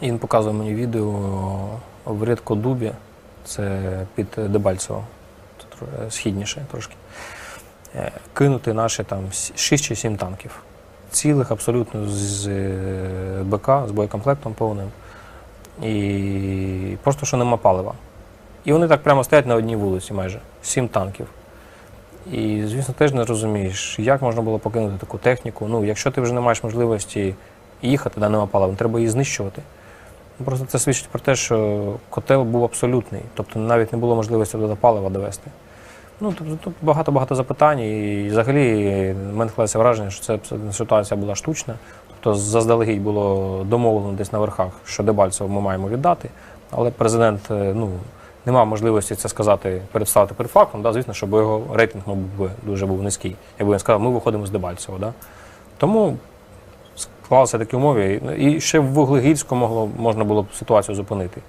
І він показував мені відео в Редкодубі, це під Дебальцево, це е, східніше трошки. Е, Кинути наші там 6 чи 7 танків. Цілих абсолютно з е, БК, з боєкомплектом повним. І просто що нема палива. І вони так прямо стоять на одній вулиці майже. Сім танків. І, звісно, теж не розумієш, як можна було покинути таку техніку. Ну, якщо ти вже не маєш можливості їхати, де нема палива, треба її знищувати. Ну, Просто це свідчить про те, що котел був абсолютний, тобто навіть не було можливості туди палива довести. Ну, тобто тут багато-багато запитань, і взагалі в мене складається враження, що це ситуація була штучна. Тобто заздалегідь було домовлено десь на верхах, що Дебальцево ми маємо віддати, але президент е, ну, не мав можливості це сказати, представити перед фактом. Да? Звісно, щоб його рейтинг мабуть, дуже був низький. Якби він сказав, ми виходимо з Дебальцево. Да? Тому склалися такі умови. І ще в Вуглегірську могло, можна було б ситуацію зупинити.